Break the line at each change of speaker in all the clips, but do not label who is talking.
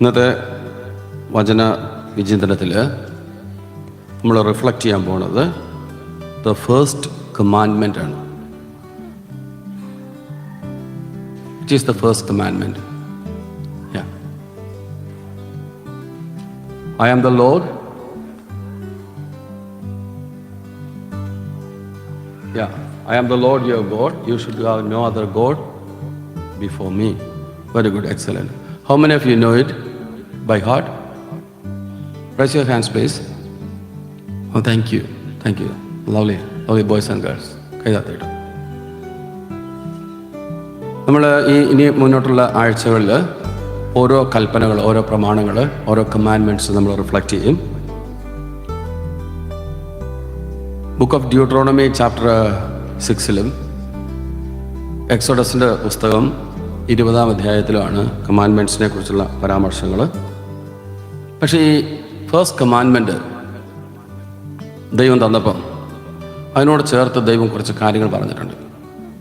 ഇന്നത്തെ വചന വിചിന്തനത്തിൽ നമ്മൾ റിഫ്ലക്റ്റ് ചെയ്യാൻ പോണത് ദ ഫസ്റ്റ് കമാൻഡ്മെൻ്റ് ആണ് it is the first commandment I am the Lord Yeah, I am the Lord your God. You should have no other God before me. Very good, excellent. How many of you know it By heart praise your hands please oh thank you thank you lovely lovely boys and girls കൈതാത്തേട്ടോ നമ്മൾ ഈ ഇനി മുന്നോട്ടുള്ള ആഴ്ചകളിൽ ഓരോ കൽപ്പനകൾ ഓരോ പ്രമാണങ്ങൾ ഓരോ കമാൻഡ്മെന്റ്സ് നമ്മൾ റിഫ്ലക്റ്റ് ചെയ്യും. ബുക്ക് ഓഫ് ഡ്യൂട്രോണമി ചാപ്റ്റർ സിക്സിലും എക്സോഡസിന്റെ പുസ്തകം ഇരുപതാം അധ്യായത്തിലുമാണ് കമാൻഡ്മെന്റ്സിനെ കുറിച്ചുള്ള പരാമർശങ്ങൾ പക്ഷേ ഈ ഫസ്റ്റ് കമാൻഡ്മെന്റ് ദൈവം തന്നപ്പം അതിനോട് ചേർത്ത് ദൈവം കുറച്ച് കാര്യങ്ങൾ പറഞ്ഞിട്ടുണ്ട്.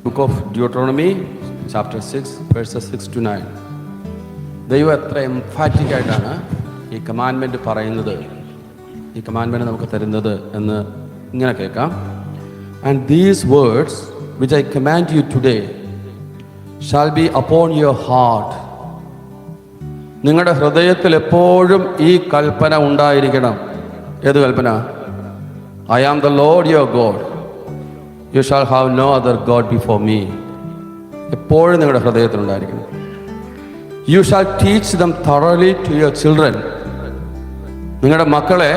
Book of Deuteronomy chapter six verses six to nine ദൈവം എത്ര എംഫാറ്റിക് ആയിട്ടാണ് ഈ കമാൻഡ്മെന്റ് പറയുന്നത് ഈ കമാൻഡ്മെന്റ് നമുക്ക് തരുന്നത് എന്ന് ഇങ്ങനെ കേൾക്കാം. And these words which I command you today shall be upon your heart നിങ്ങളുടെ ഹൃദയത്തിൽ എപ്പോഴും ഈ കൽപ്പന ഉണ്ടായിരിക്കണം. ഏത് കൽപ്പന? I am the Lord your God you shall have no other God before me എപ്പോഴും നിങ്ങളുടെ ഹൃദയത്തിൽ ഉണ്ടായിരിക്കണം. You shall teach them thoroughly to your children നിങ്ങളുടെ മക്കളെ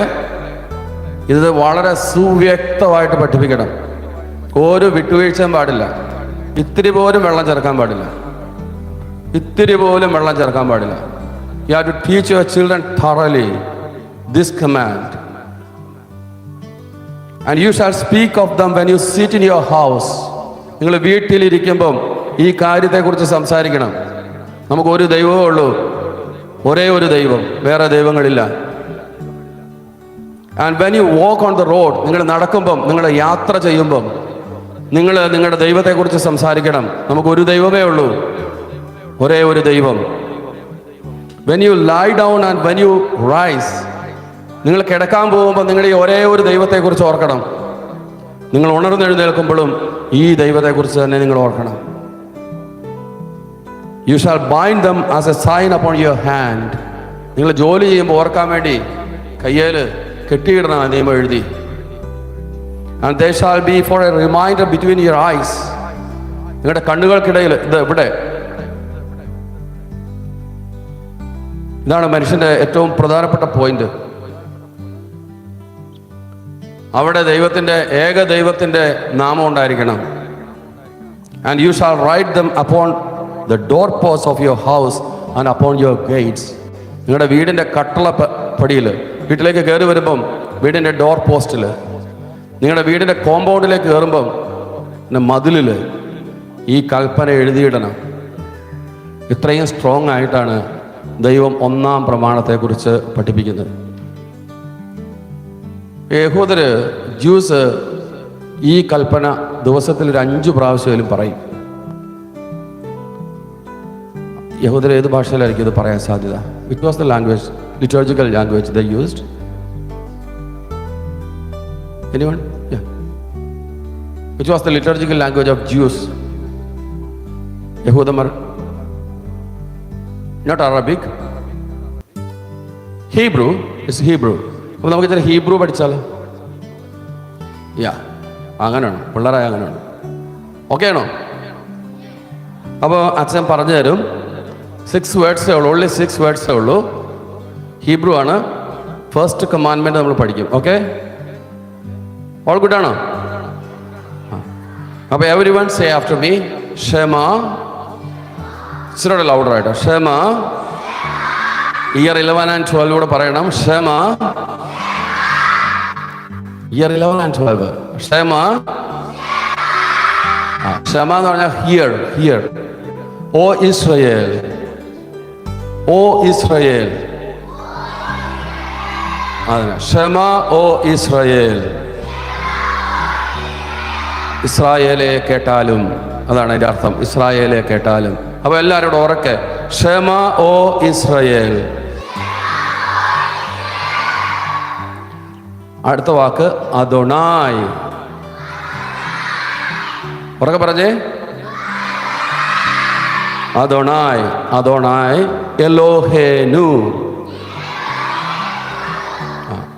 ഇത് വളരെ സുവ്യക്തമായിട്ട് പഠിപ്പിക്കണം. ഒരു വിട്ടുവീഴ്ചയും പാടില്ല. ഇത്തിരി പോലും വെള്ളം ചേർക്കാൻ പാടില്ല. ഇത്തിരി പോലും വെള്ളം ചേർക്കാൻ പാടില്ല. You have to teach your children thoroughly this command. And you shall speak of them when you sit in your house നിങ്ങൾ വീട്ടിലിരിക്കുമ്പം ഈ കാര്യത്തെക്കുറിച്ച് സംസാരിക്കണം. നമുക്ക് ഒരു ദൈവമേ ഉള്ളൂ. ഒരേ ഒരു ദൈവം. വേറെ ദൈവങ്ങളില്ല. And when you walk on the road നിങ്ങൾ നടക്കുമ്പം നിങ്ങൾ യാത്ര ചെയ്യുമ്പം നിങ്ങൾ നിങ്ങളുടെ ദൈവത്തെക്കുറിച്ച് സംസാരിക്കണം. നമുക്ക് ഒരു ദൈവമേ ഉള്ളൂ. ഒരേ ഒരു ദൈവം. When you lie down and when you rise നിങ്ങൾ കിടക്കാൻ പോകുമ്പോൾ നിങ്ങൾ ഈ ഒരേ ഒരു ദൈവത്തെക്കുറിച്ച് ഓർക്കണം. നിങ്ങൾ ഉണർന്നെഴുന്നേൽക്കുമ്പോഴും ഈ ദൈവത്തെക്കുറിച്ച് തന്നെ നിങ്ങൾ ഓർക്കണം. You shall bind them as a sign upon your hand നിങ്ങൾ ജോലി ചെയ്യുമ്പോൾ ഓർക്കാൻ വേണ്ടി കയ്യേൽ കെട്ടിയിടണം ആ നിയമം എഴുതി. And they shall be for a reminder between your eyes നിങ്ങളുടെ കണ്ണുകൾക്കിടയിൽ ഇത് ഇവിടെ ഇതാണ് മനുഷ്യന്റെ ഏറ്റവും പ്രധാനപ്പെട്ട പോയിന്റ്. അവിടെ ദൈവത്തിന്റെ ഏക ദൈവത്തിന്റെ നാമം ഉണ്ടായിരിക്കണം. And you shall write them upon the door posts of your house and upon your gates നിങ്ങളുടെ വീടിന്റെ കട്ടള പടിയിൽ വീട്ടിലേക്ക് കയറി വരുമ്പം വീടിന്റെ ഡോർ പോസ്റ്റിൽ നിങ്ങളുടെ വീടിന്റെ കോമ്പൗണ്ടിലേക്ക് കയറുമ്പം പിന്നെ മതിലിൽ ഈ കൽപ്പന എഴുതിയിടണം. ഇത്രയും സ്ട്രോങ് ആയിട്ടാണ് ദൈവം ഒന്നാം പ്രമാണത്തെക്കുറിച്ച് പഠിപ്പിക്കുന്നത് യഹൂദര് ജ്യൂസ് ഈ കൽപ്പന ദിവസത്തിൽ ഒരു അഞ്ചു പ്രാവശ്യമെങ്കിലും പറയും. യഹൂദർ ഏത് ഭാഷയിലായിരിക്കും ഇത് പറയാൻ സാധ്യത? What was the language liturgical language the used anyone what was the liturgical language of Jews യഹൂദമർ not Arabic Hebrew is Hebrew അപ്പോൾ നമുക്ക് ഇത്ര ഹീബ്രു പഠിച്ചാലോ? യാ അങ്ങനെയാണ്. പിള്ളേരായ അങ്ങനെയാണ്. ഓക്കെ ആണോ? അപ്പോൾ അച്ഛൻ പറഞ്ഞു തരും സിക്സ് വേർഡ്സേ ഉള്ളൂ. ഓൺലി സിക്സ് വേർഡ്സേ ഉള്ളൂ. ഹീബ്രു ആണ്. ഫസ്റ്റ് കമാൻമെന്റ് നമ്മൾ പഠിക്കും. ഓക്കെ ഓൾ ഗുഡ് ആണോ? അപ്പോൾ every one say after me ക്ഷമ ഇച്ചിരി ലൗഡർ ആയിട്ട് ക്ഷമ ഇയർ ഇലവൻ ആൻഡ് ട്വൽവ് പറയണം. ക്ഷമ ഇയർ ഇലവൻ ആൻഡ് ട്വൽവ് ക്ഷമ ക്ഷമ എന്ന് പറഞ്ഞാൽ hear hear O Israel O Israel അതിന് ക്ഷമ ഓ ഇസ്രയേൽ ഇസ്രായേലെ കേട്ടാലും അതാണ് അതിന്റെ അർത്ഥം. ഇസ്രായേലെ കേട്ടാലും. അപ്പോൾ എല്ലാവരോടും ഉറക്കെ ക്ഷമ ഓ ഇസ്രയേൽ. അടുത്ത വാക്ക് അതൊണായി ഉറക്കെ പറഞ്ഞേ. അതൊണായി അതൊണായി എലോഹേനു.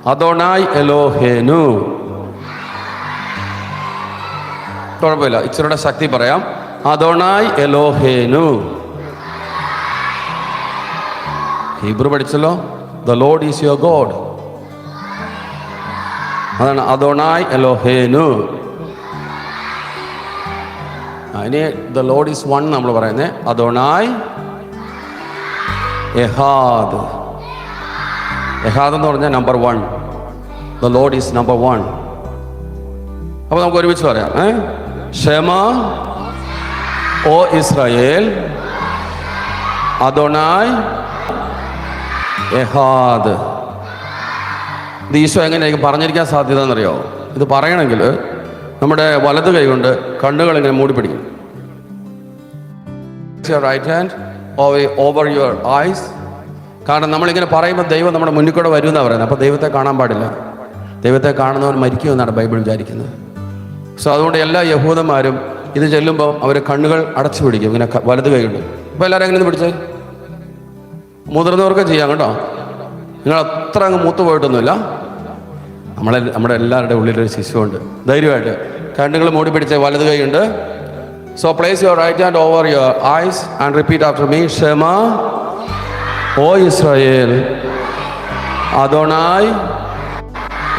അതൊണായി എലോഹേനു. കുഴപ്പമില്ല ഇച്ചിരിയുടെ ശക്തി പറയാം. അദോണായ് എലോഹേനു. Hebrew പഠിച്ചല്ലോ? The Lord is your God അതാണ് അതോണായി എലോഹേനു. അതിന് ദ ലോഡ് ഈസ് വൺ നമ്മൾ പറയുന്നത് അതോണായി എഹാദ് എഹാദ്. എന്ന് പറഞ്ഞാൽ number one the Lord is number one അപ്പോൾ നമുക്ക് ഒരുമിച്ച് പറയാം ഏ? ക്ഷമ ഓ ഇസ്രായേൽ അതോണായ് എഹാദ്. ഇത് ഈശോ എങ്ങനെയായിരിക്കും പറഞ്ഞിരിക്കാൻ സാധ്യത എന്നറിയോ ഇത് പറയണമെങ്കിൽ നമ്മുടെ വലത് കൈ കൊണ്ട് കണ്ണുകൾ ഇങ്ങനെ മൂടി പിടിക്കും. Right hand over your eyes കാരണം നമ്മളിങ്ങനെ പറയുമ്പോൾ ദൈവം നമ്മുടെ മുന്നിൽ കൂടെ വരുമെന്നാണ് പറയുന്നത്. അപ്പോൾ ദൈവത്തെ കാണാൻ പാടില്ല. ദൈവത്തെ കാണുന്നവൻ മരിക്കുമെന്നാണ് ബൈബിൾ വിചാരിക്കുന്നത്. സോ അതുകൊണ്ട് എല്ലാ യഹൂദന്മാരും ഇത് ചെല്ലുമ്പോൾ അവരെ കണ്ണുകൾ അടച്ചു പിടിക്കും. ഇങ്ങനെ വലത് കൈ ഇപ്പോൾ എല്ലാവരും എങ്ങനെ പിടിച്ചേ? മുതിർന്നവർക്ക് ചെയ്യാം കേട്ടോ. നിങ്ങൾ അത്ര അങ്ങ് മൂത്ത് പോയിട്ടൊന്നുമില്ല. നമ്മളെ നമ്മുടെ എല്ലാവരുടെ ഉള്ളിലൊരു ശിശുവുണ്ട്. ധൈര്യമായിട്ട്. കണ്ണുകൾ മൂടി പിടിച്ച വലത് കൈയുണ്ട് so place your right hand over your eyes and repeat after me Shama O Israel. അതോണായ്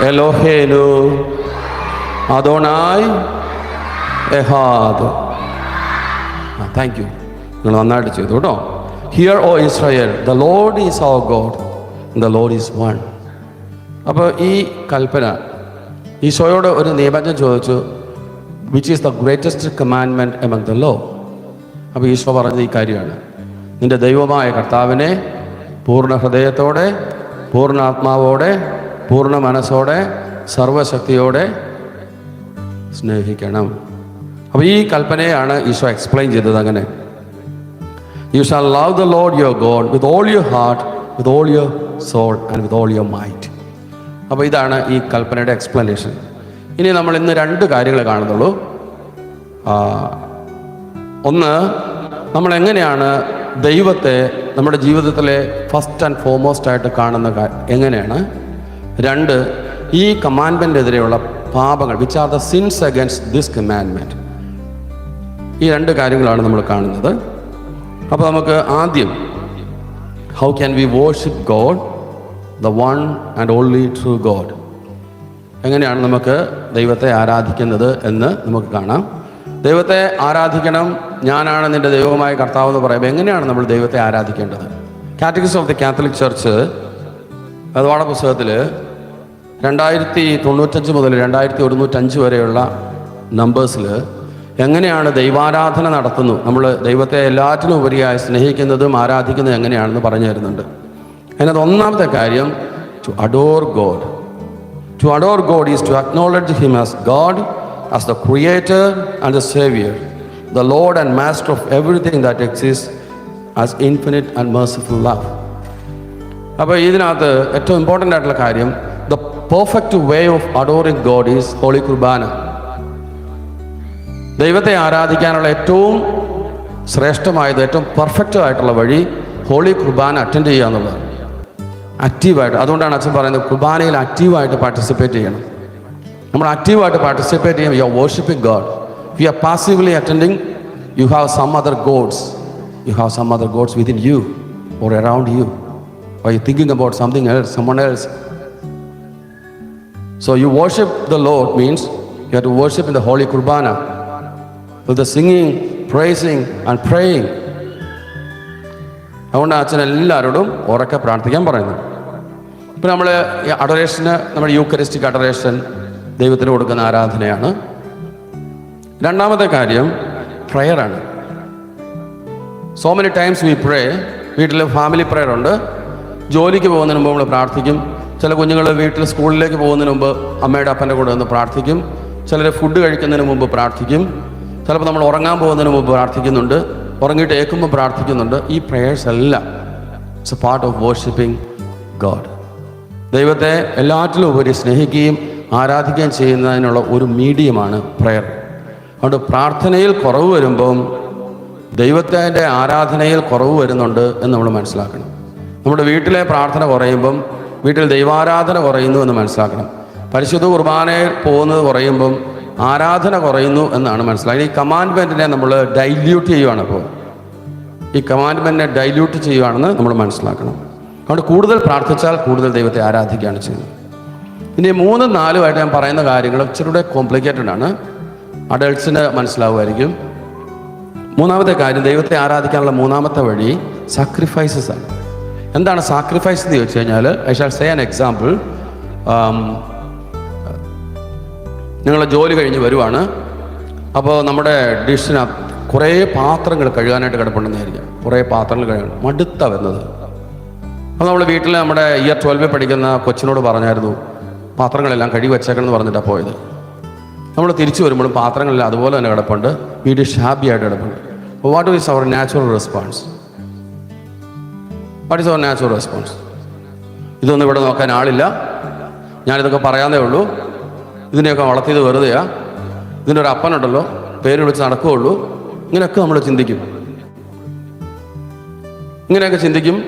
എലോഹേനു. അതോണായ് എഹാദ്. താങ്ക് യു നിങ്ങൾ നന്നായിട്ട് ചെയ്തു കേട്ടോ. Hear O Israel the Lord is our God the Lord is one അപ്പോൾ ഈ കൽപ്പന ഈശോയോട് ഒരു നിയമജ്ഞം ചോദിച്ചു which is the greatest commandment among the law അപ്പോൾ ഈശോ പറഞ്ഞത് ഈ കാര്യമാണ്. നിന്റെ ദൈവമായ കർത്താവിനെ പൂർണ ഹൃദയത്തോടെ പൂർണ ആത്മാവോടെ പൂർണ മനസ്സോടെ സർവശക്തിയോടെ സ്നേഹിക്കണം. അപ്പോൾ ഈ കൽപ്പനയാണ് ഈശോ എക്സ്പ്ലെയിൻ ചെയ്തത് അങ്ങനെ. You shall love the Lord your God with all your heart with all your soul and with all your mind അപ്പോൾ ഇതാണ് ഈ കൽപ്പനയുടെ എക്സ്പ്ലനേഷൻ ഇനി നമ്മൾ ഇന്ന് രണ്ട് കാര്യങ്ങൾ കാണുന്നുള്ളൂ. ഒന്ന് നമ്മൾ എങ്ങനെയാണ് ദൈവത്തെ നമ്മുടെ ജീവിതത്തിലെ ഫസ്റ്റ് ആൻഡ് ഫോർമോസ്റ്റ് ആയിട്ട് കാണുന്ന എങ്ങനെയാണ്? രണ്ട് ഈ കമാൻഡ്മെന്റിനെതിരെയുള്ള പാപങ്ങൾ which are the sins against this commandment ഈ രണ്ട് കാര്യങ്ങളാണ് നമ്മൾ കാണുന്നത്. അപ്പോൾ നമുക്ക് ആദ്യം how can we worship God the one and only true God എങ്ങനെയാണ് നമുക്ക് ദൈവത്തെ ആരാധിക്കുന്നത് എന്ന് നമുക്ക് കാണാം. ദൈവത്തെ ആരാധിക്കണം ഞാനാണ് നിന്റെ ദൈവമായ കർത്താവ് എന്ന് പറയുമ്പോൾ എങ്ങനെയാണ് നമ്മൾ ദൈവത്തെ ആരാധിക്കേണ്ടത്? Categories of the Catholic Church അതുവാട പുസ്തകത്തിൽ രണ്ടായിരത്തി തൊണ്ണൂറ്റഞ്ച് മുതൽ രണ്ടായിരത്തി ഒരുന്നൂറ്റഞ്ച് വരെയുള്ള നമ്പേഴ്സിൽ എങ്ങനെയാണ് ദൈവാരാധന നടത്തുന്നു? നമ്മൾ ദൈവത്തെ എല്ലാറ്റിനും ഉപരിയായി സ്നേഹിക്കുന്നതും ആരാധിക്കുന്നതും എങ്ങനെയാണെന്ന് പറഞ്ഞു തരുന്നുണ്ട്. അതിനകത്ത് ഒന്നാമത്തെ കാര്യം to adore God to adore God is to acknowledge him as God as the creator and the saviour the Lord and master of everything that exists, as infinite and merciful love അപ്പോൾ ഇതിനകത്ത് ഏറ്റവും important ആയിട്ടുള്ള കാര്യം the perfect way of adoring God is holy Qurbana ദൈവത്തെ ആരാധിക്കാനുള്ള ഏറ്റവും ശ്രേഷ്ഠമായത് ഏറ്റവും perfect ആയിട്ടുള്ള വഴി ഹോളി കുർബാന അറ്റൻഡ് ചെയ്യുക എന്നുള്ളതാണ്. ആക്റ്റീവായിട്ട് അതുകൊണ്ടാണ് അച്ഛൻ പറയുന്നത് കുർബാനയിൽ ആക്റ്റീവായിട്ട് പാർട്ടിസിപ്പേറ്റ് ചെയ്യണം. നമ്മൾ ആക്റ്റീവായിട്ട് പാർട്ടിസിപ്പേറ്റ് ചെയ്യും you are worshipping God you are passively attending you have some other gods you have some other gods within you or around you or you thinking about something else someone else so you worship the Lord means you have to worship in the holy kurbana the singing praising and praying. അതുകൊണ്ട് അച്ഛൻ എല്ലാവരോടും ഉറക്കെ പ്രാർത്ഥിക്കാൻ പറയുന്നു. ഇപ്പം നമ്മൾ അഡറേഷന് നമ്മുടെ Eucharistic adoration ദൈവത്തിന് കൊടുക്കുന്ന ആരാധനയാണ്. രണ്ടാമത്തെ കാര്യം പ്രയറാണ് so many times we pray വീട്ടിൽ ഫാമിലി പ്രയർ ഉണ്ട്. ജോലിക്ക് പോകുന്നതിന് മുമ്പ് നമ്മൾ പ്രാർത്ഥിക്കും. ചില കുഞ്ഞുങ്ങൾ വീട്ടിൽ സ്കൂളിലേക്ക് പോകുന്നതിന് മുമ്പ് അമ്മയുടെ അപ്പന്റെ കൂടെ ഒന്ന് പ്രാർത്ഥിക്കും. ചിലർ ഫുഡ് കഴിക്കുന്നതിന് മുമ്പ് പ്രാർത്ഥിക്കും. ചിലപ്പോൾ നമ്മൾ ഉറങ്ങാൻ പോകുന്നതിന് മുമ്പ് പ്രാർത്ഥിക്കുന്നുണ്ട്. ഉറങ്ങിയിട്ട് ഏൽക്കുമ്പോൾ പ്രാർത്ഥിക്കുന്നുണ്ട്. ഈ പ്രേയേഴ്സ് എല്ലാം it's a part of worshipping God ദൈവത്തെ എല്ലാറ്റിലും ഉപരി സ്നേഹിക്കുകയും ആരാധിക്കുകയും ചെയ്യുന്നതിനുള്ള ഒരു മീഡിയമാണ് പ്രയർ അതുകൊണ്ട് പ്രാർത്ഥനയിൽ കുറവ് വരുമ്പം ദൈവത്തിന്റെ ആരാധനയിൽ കുറവ് വരുന്നുണ്ട് എന്ന് നമ്മൾ മനസ്സിലാക്കണം. നമ്മുടെ വീട്ടിലെ പ്രാർത്ഥന കുറയുമ്പം വീട്ടിൽ ദൈവാരാധന കുറയുന്നു എന്ന് മനസ്സിലാക്കണം. പരിശുദ്ധ കുർബാനയിൽ പോകുന്നത് കുറയുമ്പം ആരാധന കുറയുന്നു എന്നാണ് മനസ്സിലായത്. ഈ കമാൻഡ്മെന്റിനെ നമ്മൾ ഡൈല്യൂട്ട് ചെയ്യുവാണ് അപ്പോൾ ഈ കമാൻഡ്മെന്റിനെ ഡൈല്യൂട്ട് ചെയ്യുവാണെന്ന് നമ്മൾ മനസ്സിലാക്കണം. അതുകൊണ്ട് കൂടുതൽ പ്രാർത്ഥിച്ചാൽ കൂടുതൽ ദൈവത്തെ ആരാധിക്കുകയാണ് ചെയ്യുന്നത്. ഇനി മൂന്നും നാലുമായിട്ട് ഞാൻ പറയുന്ന കാര്യങ്ങൾ ഇച്ചിരൂടെ കോംപ്ലിക്കേറ്റഡ് ആണ്. അഡൾട്ട്സിന് മനസ്സിലാവുമായിരിക്കും. മൂന്നാമത്തെ കാര്യം ദൈവത്തെ ആരാധിക്കാനുള്ള മൂന്നാമത്തെ വഴി സാക്രിഫൈസസ് ആണ്. എന്താണ് സാക്രിഫൈസ് എന്ന് ചോദിച്ചു കഴിഞ്ഞാൽ I shall say an example നിങ്ങൾ ജോലി കഴിഞ്ഞ് വരുവാണ്. അപ്പോൾ നമ്മുടെ ഡിഷിന് കുറേ പാത്രങ്ങൾ കഴുകാനായിട്ട് കിടപ്പുണ്ടെന്നായിരിക്കാം. കുറേ പാത്രങ്ങൾ കഴുകാൻ മടുത്ത വരുന്നത് അപ്പോൾ നമ്മൾ വീട്ടിൽ നമ്മുടെ ഇയർ ട്വൽവിൽ പഠിക്കുന്ന കൊച്ചിനോട് പറഞ്ഞായിരുന്നു പാത്രങ്ങളെല്ലാം കഴുകി വെച്ചേക്കണം എന്ന് പറഞ്ഞിട്ടാണ് പോയത്. നമ്മൾ തിരിച്ചു വരുമ്പോഴും പാത്രങ്ങളെല്ലാം അതുപോലെ തന്നെ കിടപ്പുണ്ട്. ഹാപ്പി ആയിട്ട് കിടപ്പുണ്ട്. അപ്പോൾ what is our natural response what is our natural response ഇതൊന്നും ഇവിടെ നോക്കാൻ ആളില്ല. ഞാനിതൊക്കെ പറയാനേ ഉള്ളൂ. ഇതിനെയൊക്കെ വളർത്തിയത് വെറുതെയാ. ഇതിനൊരു അപ്പനുണ്ടല്ലോ പേര് വിളിച്ച് നടക്കുകയുള്ളൂ ഇങ്ങനെയൊക്കെ നമ്മൾ ചിന്തിക്കും. ഇങ്ങനെയൊക്കെ ചിന്തിക്കും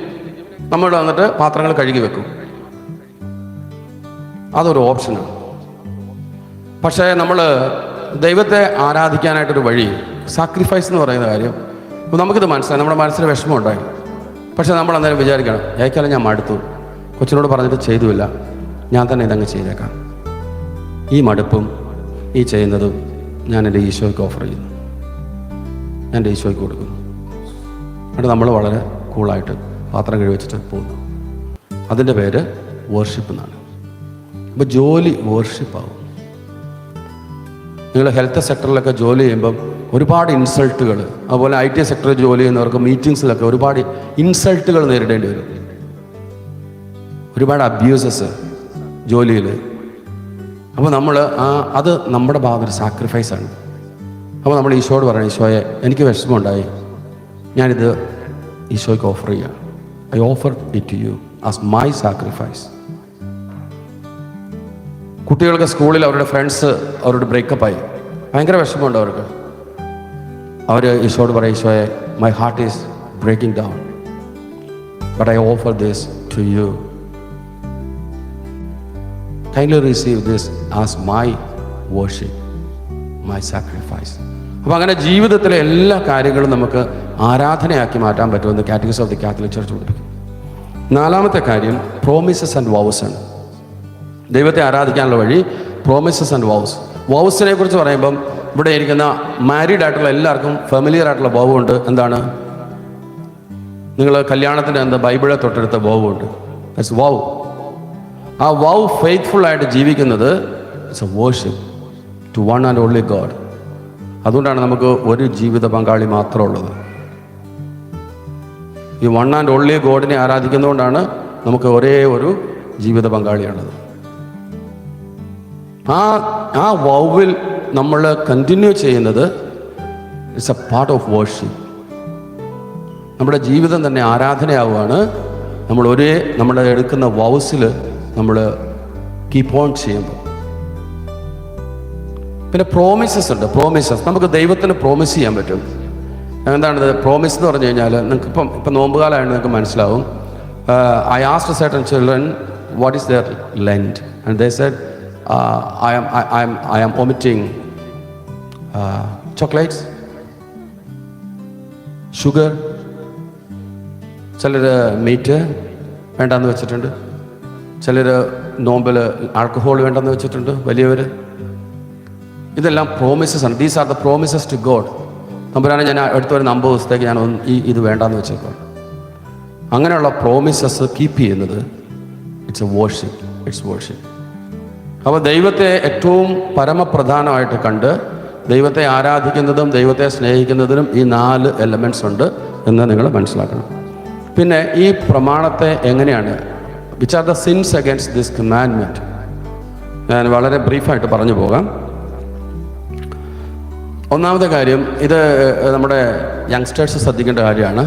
നമ്മൾ വന്നിട്ട് പാത്രങ്ങൾ കഴുകി വെക്കും. അതൊരു ഓപ്ഷനാണ് പക്ഷേ നമ്മൾ ദൈവത്തെ ആരാധിക്കാനായിട്ടൊരു വഴി സാക്രിഫൈസ് എന്ന് പറയുന്ന കാര്യം അപ്പോൾ നമുക്കിത് മനസ്സിലായി. നമ്മുടെ മനസ്സിൽ വിഷമം ഉണ്ടായി പക്ഷേ നമ്മൾ അന്നേരം വിചാരിക്കണം ഏക്കാലം ഞാൻ മടുത്തു. കൊച്ചിനോട് പറഞ്ഞിട്ട് ചെയ്തുമില്ല. ഞാൻ തന്നെ ഇതങ്ങ് ചെയ്തേക്കാം. ഈ മടുപ്പും ഈ ചെയ്യുന്നതും ഞാൻ എന്റെ ഈശോയ്ക്ക് ഓഫർ ചെയ്യുന്നു. ഞാൻ എന്റെ ഈശോയ്ക്ക് കൊടുക്കുന്നു. എന്നിട്ട് നമ്മൾ വളരെ കൂളായിട്ട് പാത്രം കഴിവച്ചിട്ട് പോകുന്നു. അതിന്റെ പേര് വേർഷിപ്പ് എന്നാണ്. അപ്പോൾ ജോലി വേർഷിപ്പാവും നിങ്ങൾ ഹെൽത്ത് സെക്ടറിലൊക്കെ ജോലി ചെയ്യുമ്പം ഒരുപാട് ഇൻസൾട്ടുകൾ അതുപോലെ ഐ ടി സെക്ടറിൽ ജോലി ചെയ്യുന്നവർക്ക് മീറ്റിങ്സിലൊക്കെ ഒരുപാട് ഇൻസൾട്ടുകൾ നേരിടേണ്ടി വരും. ഒരുപാട് അബ്യൂസസ് ജോലിയിൽ അപ്പോൾ നമ്മൾ ആ അത് നമ്മുടെ ഭാഗത്തൊരു സാക്രിഫൈസാണ് അപ്പോൾ നമ്മൾ ഈശോയോട് പറയണം ഈശോയെ എനിക്ക് വിഷമമുണ്ടായി. ഞാനിത് ഈശോയ്ക്ക് ഓഫർ ചെയ്യാം. I offer it to you as my sacrifice കുട്ടികൾക്ക് സ്കൂളിൽ അവരുടെ ഫ്രണ്ട്സ് അവരോട് ബ്രേക്കപ്പായി ഭയങ്കര വിഷമമുണ്ട് അവർക്ക്. അവർ ഈശോട് പറയും ഈശോയെ my heart is breaking down but I offer this to you kindly receive this as my worship my sacrifice അപ്പോൾ അങ്ങനെ ജീവിതത്തിലെ എല്ലാ കാര്യങ്ങളും നമുക്ക് ആരാധനയാക്കി മാറ്റാൻ പറ്റുമെന്ന് categories of the Catholic Church നാലാമത്തെ കാര്യം പ്രോമിസസ് ആൻഡ് വൗസ് ആണ്. ദൈവത്തെ ആരാധിക്കാനുള്ള വഴി പ്രോമിസസ് ആൻഡ് വൗസ് വൗസിനെ കുറിച്ച് പറയുമ്പം ഇവിടെ ഇരിക്കുന്ന മാരീഡ് ആയിട്ടുള്ള എല്ലാവർക്കും ഫെമിലിയർ ആയിട്ടുള്ള ബോവുണ്ട് എന്താണ്? നിങ്ങൾ കല്യാണത്തിന്റെ എന്താ ബൈബിളെ തൊട്ടെടുത്ത ബോവുണ്ട് വൗ ആ വൗ ഫെയ്ത്ത്ഫുൾ ആയിട്ട് ജീവിക്കുന്നത് it's a worship to one and only God അതുകൊണ്ടാണ് നമുക്ക് ഒരു ജീവിത പങ്കാളി മാത്രമുള്ളത് ഈ വൺ ആൻഡ് ഓൺലി ഗോഡിനെ ആരാധിക്കുന്നതുകൊണ്ടാണ് നമുക്ക് ഒരേ ഒരു ജീവിത പങ്കാളിയാണത് ആ ആ വൗവിൽ നമ്മൾ കണ്ടിന്യൂ ചെയ്യുന്നത് it's a part of worship നമ്മുടെ ജീവിതം തന്നെ ആരാധനയാവുകയാണ്. നമ്മൾ ഒരേ നമ്മുടെ എടുക്കുന്ന വൗസിൽ നമ്മൾ കീപ്പ് ഓൺ ചെയ്യുമ്പോൾ. പിന്നെ പ്രോമിസസ് ഉണ്ട് പ്രോമിസസ് നമുക്ക് ദൈവത്തിന് പ്രോമിസ് ചെയ്യാൻ പറ്റും. എന്താണ് പ്രോമിസ് എന്ന് പറഞ്ഞു കഴിഞ്ഞാൽ നിങ്ങൾക്ക് ഇപ്പം ഇപ്പം നോമ്പുകാലമായിട്ട് നിങ്ങൾക്ക് മനസ്സിലാവും. I asked certain children what is their Lent and they said I am I am I am omitting chocolates sugar ചിലർ മീറ്റ് വേണ്ടാന്ന് വെച്ചിട്ടുണ്ട്. ചിലർ നോമ്പിൽ ആൽക്കഹോൾ വേണ്ടെന്ന് വെച്ചിട്ടുണ്ട് വലിയവർ ഇതെല്ലാം പ്രോമിസസ് ആണ്. These are the promises to God നമ്പരാണ് ഞാൻ അടുത്ത വരുന്ന അമ്പത് ദിവസത്തേക്ക് ഞാൻ ഈ ഇത് വേണ്ടാന്ന് വെച്ചേക്കോ അങ്ങനെയുള്ള പ്രോമിസസ് കീപ്പ് ചെയ്യുന്നത് it's a worship it's worship അപ്പോൾ ദൈവത്തെ ഏറ്റവും പരമപ്രധാനമായിട്ട് കണ്ട് ദൈവത്തെ ആരാധിക്കുന്നതും ദൈവത്തെ സ്നേഹിക്കുന്നതിനും ഈ നാല് എലമെന്റ്സ് ഉണ്ട് എന്ന് നിങ്ങൾ മനസ്സിലാക്കണം. പിന്നെ ഈ പ്രമാണത്തെ എങ്ങനെയാണ് which are the sins against this commandment ഞാൻ വളരെ ബ്രീഫായിട്ട് പറഞ്ഞു പോകാം. ഒന്നാമത്തെ കാര്യം ഇത് നമ്മുടെ യങ്സ്റ്റേഴ്സ് ശ്രദ്ധിക്കേണ്ട കാര്യമാണ്.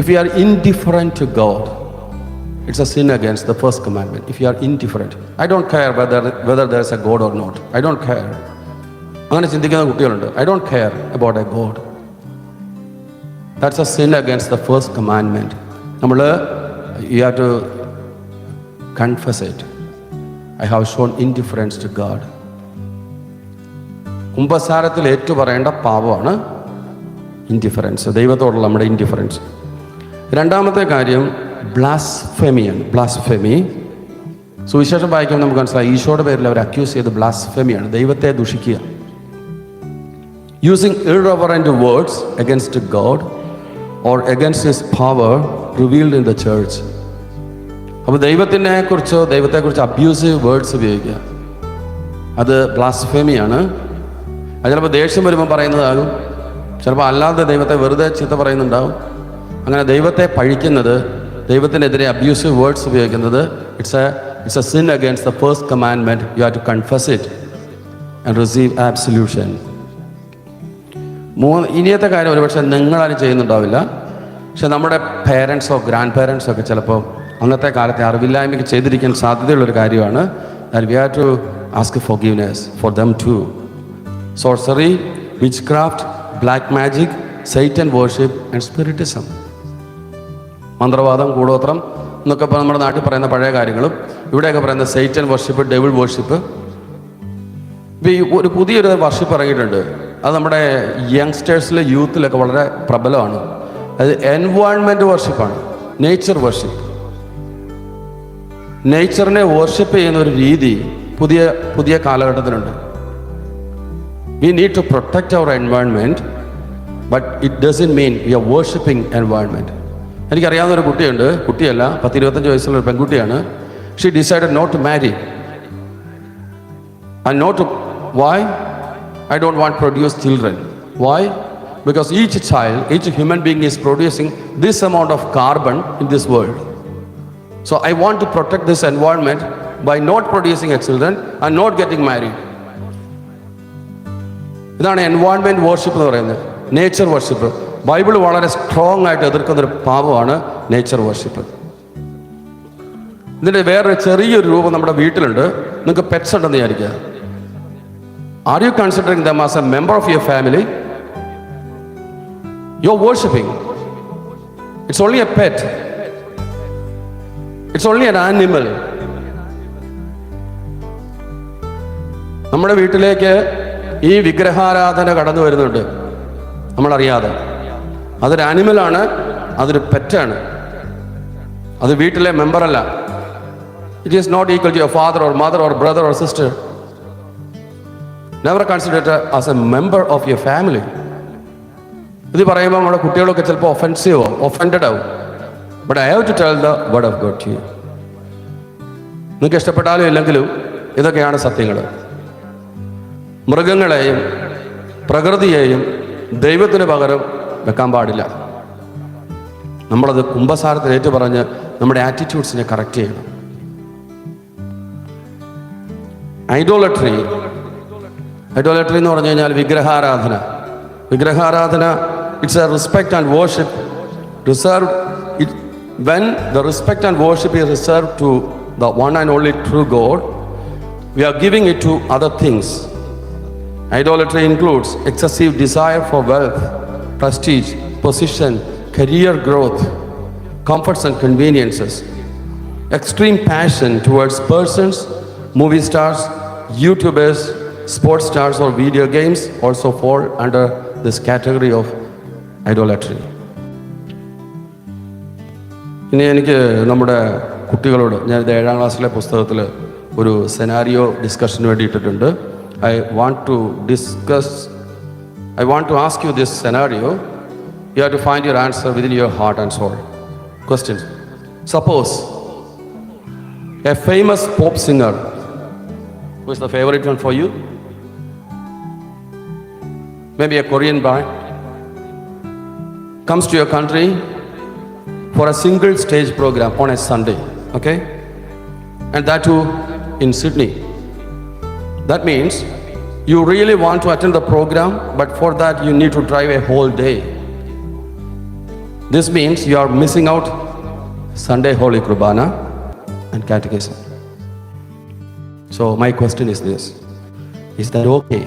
If you are indifferent to God it's a sin sin the first first if you are are I I care whether whether there is a God or not I don't care അങ്ങനെ ചിന്തിക്കുന്ന കുട്ടികളുണ്ട്. I don't care about a God that's a sin against the first commandment നമ്മൾ you have to confess it I have shown indifference to God കുംഭസാരത്തിൽ ഏറ്റു പറയേണ്ട പാവമാണ് indifference ദൈവത്തോടുള്ള നമ്മുടെ indifference രണ്ടാമത്തെ കാര്യം ബ്ലാസ്ഫെമിയാണ് ബ്ലാസ്ഫെമി സുവിശേഷം വായിക്കുമ്പോൾ നമുക്ക് മനസ്സിലായി ഈശോയുടെ പേരിൽ അവർ അക്യൂസ് ചെയ്ത് ബ്ലാസ്ഫെമിയാണ് ദൈവത്തെ ദുഷിക്കുക. Using irreverent words against God or against his power revealed in the church അപ്പോൾ ദൈവത്തിനെ കുറിച്ചോ ദൈവത്തെക്കുറിച്ച് അബ്യൂസീവ് വേർഡ്സ് ഉപയോഗിക്കുക. അത് ബ്ലാസ്ഫേമിയാണ് അത് ചിലപ്പോൾ ദേഷ്യം വരുമ്പോൾ പറയുന്നതാകും. ചിലപ്പോൾ അല്ലാതെ ദൈവത്തെ വെറുതെ ചീത്ത പറയുന്നുണ്ടാവും. അങ്ങനെ ദൈവത്തെ പഴിക്കുന്നത് ദൈവത്തിനെതിരെ അബ്യൂസീവ് വേർഡ്സ് ഉപയോഗിക്കുന്നത് it's a it's a sin against the first commandment you have to confess it and receive absolution മൂന്ന് ഇനിയത്തെ കാര്യം ഒരുപക്ഷെ നിങ്ങളാരും ചെയ്യുന്നുണ്ടാവില്ല. പക്ഷെ നമ്മുടെ പേരൻസോ ഗ്രാൻഡ് പേരൻസോ ഒക്കെ ചിലപ്പോൾ അന്നത്തെ കാലത്തെ അറിവില്ലായ്മയ്ക്ക് ചെയ്തിരിക്കാൻ സാധ്യതയുള്ളൊരു കാര്യമാണ്. That we have to ask forgiveness for them to sorcery witchcraft black magic Satan worship and spiritism മന്ത്രവാദം കൂടോത്രം എന്നൊക്കെ ഇപ്പോൾ നമ്മുടെ നാട്ടിൽ പറയുന്ന പഴയ കാര്യങ്ങളും ഇവിടെയൊക്കെ പറയുന്ന സൈറ്റൻ വർഷിപ്പ് ഡെവിൾ വർഷിപ്പ് ഈ ഒരു പുതിയൊരു വർഷിപ്പ് ഇറങ്ങിയിട്ടുണ്ട്. അത് നമ്മുടെ യങ്സ്റ്റേഴ്സിലെ യൂത്തിലൊക്കെ വളരെ പ്രബലമാണ്. അത് എൻവയോൺമെന്റ് വർഷിപ്പാണ് നേച്ചർ വർഷിപ്പ് നേച്ചറിനെ വർഷിപ്പ് ചെയ്യുന്ന ഒരു രീതി പുതിയ പുതിയ കാലഘട്ടത്തിലുണ്ട്. We need to protect our environment but it doesn't mean we are worshipping environment എനിക്കറിയാവുന്ന ഒരു കുട്ടിയുണ്ട്. കുട്ടിയല്ല പത്ത് ഇരുപത്തഞ്ച് വയസ്സുള്ള ഒരു പെൺകുട്ടിയാണ്. She decided not to marry and not why? I don't want to produce children. Why? Because each child each human being is producing this amount of carbon in this world. So i want to protect this environment by not producing children and not getting married. ഇതാണ് environment worship എന്ന് പറയുന്നത്. Nature worship Bible വളരെ strong ആയിട്ട് എതിർക്കുന്ന ഒരു പാപമാണ് nature worship ഇതിന്റെ വേറൊരു ചെറിയൊരു രൂപം നമ്മുടെ വീട്ടിലുണ്ട്. നിങ്ങൾക്ക് പെറ്റ്സ് ഉണ്ടെന്ന് വിചാരിക്കുക. Are you considering them as a member of your family you are worshipping it's only a pet it's only an animal നമ്മുടെ വീട്ടിലേക്ക് ഈ വിഗ്രഹാരാധന കടന്നു വരുന്നുണ്ട്. നമ്മളറിയാതെ. അതൊരു ആനിമലാണ് അതൊരു പെറ്റാണ് അത് വീട്ടിലെ മെമ്പറല്ല it is not equal to your father or mother or brother or sister never consider as a member of your family ഇത് പറയുമ്പോൾ നമ്മുടെ കുട്ടികളൊക്കെ ചിലപ്പോൾ ഒഫൻസീവ് ഒഫൻഡഡ് ആവും. But I have to tell the word of God to നിങ്ങൾക്ക് ഇഷ്ടപ്പെട്ടാലും ഇല്ലെങ്കിലും ഇതൊക്കെയാണ് സത്യങ്ങൾ. മൃഗങ്ങളെയും പ്രകൃതിയെയും ദൈവത്തിന് പകരം വെക്കാൻ പാടില്ല. നമ്മളത് കുംഭസാരത്തിന് ഏറ്റു പറഞ്ഞ് നമ്മുടെ ആറ്റിറ്റ്യൂഡ്സിനെ കറക്റ്റ് ചെയ്യണം. ഐഡോളട്രി ഐഡോളട്രി എന്ന് പറഞ്ഞു കഴിഞ്ഞാൽ വിഗ്രഹാരാധന. വിഗ്രഹാരാധന it's a respect and worship reserve when the respect and worship is reserved to the one and only true God, we are giving it to other things. Idolatry includes excessive desire for wealth, prestige, position, career growth, comforts and conveniences, extreme passion towards persons, movie stars, YouTubers, sports stars, or video games also fall under this category of idolatry. ഇനി എനിക്ക് നമ്മുടെ കുട്ടികളോട് ഞാൻ ഇത് ഏഴാം ക്ലാസ്സിലെ പുസ്തകത്തിൽ ഒരു സെനാരിയോ ഡിസ്കഷന് വേണ്ടി ഇട്ടിട്ടുണ്ട് I want to discuss I want to ask you this scenario you have to find your answer within your heart and soul question suppose a famous pop singer who is the favourite one for you maybe a Korean boy comes to your country. For a single stage program on a Sunday, okay? And that too in Sydney. That means you really want to attend the program, but for that you need to drive a whole day. This means you are missing out Sunday Holy Kurbana, and Catechism. So, my question is this Is that okay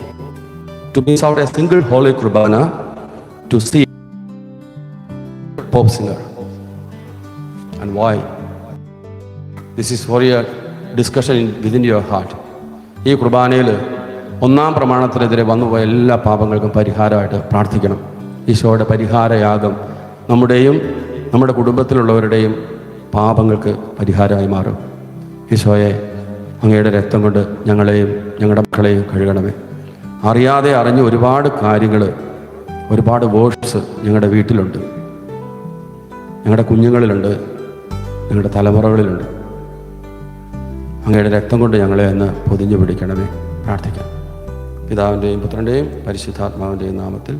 to miss out a single Holy Kurbana to see Pope singer? And why? This is for your discussion within your heart. ഈ കുർബാനയിൽ ഒന്നാം പ്രമാണത്തിനെതിരെ വന്നുപോയ എല്ലാ പാപങ്ങൾക്കും പരിഹാരമായിട്ട് പ്രാർത്ഥിക്കണം. ഈശോയുടെ പരിഹാരയാഗം നമ്മുടെയും നമ്മുടെ കുടുംബത്തിലുള്ളവരുടെയും പാപങ്ങൾക്ക് പരിഹാരമായി മാറും. ഈശോയെ അങ്ങയുടെ രക്തം കൊണ്ട് ഞങ്ങളെയും ഞങ്ങളുടെ മക്കളെയും കഴുകണമേ. അറിയാതെ അറിഞ്ഞ് ഒരുപാട് കാര്യങ്ങൾ ഒരുപാട് വേർഡ്സ് ഞങ്ങളുടെ വീട്ടിലുണ്ട്. ഞങ്ങളുടെ കുഞ്ഞുങ്ങളിലുണ്ട്. ഞങ്ങളുടെ തലമുറകളിലുണ്ട്. അങ്ങയുടെ രക്തം കൊണ്ട് ഞങ്ങളെ ഒന്ന് പൊതിഞ്ഞു പിടിക്കണമേ. പ്രാർത്ഥിക്കാം. പിതാവിന്റെയും പുത്രന്റെയും പരിശുദ്ധാത്മാവിന്റെയും നാമത്തിൽ